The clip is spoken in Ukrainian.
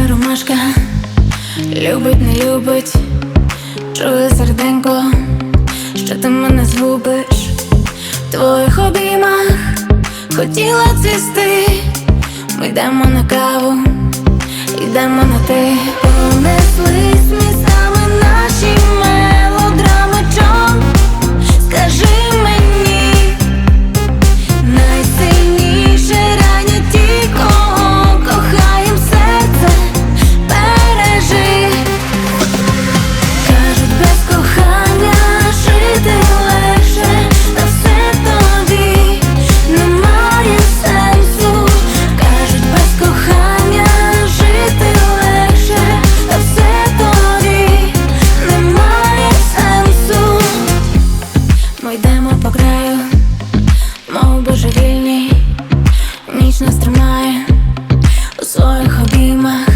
Це ромашка, любить, не любить, чує серденько, що ти мене згубиш. В твоїх обіймах хотіла цвісти, ми йдемо на каву, йдемо на ти. dreamer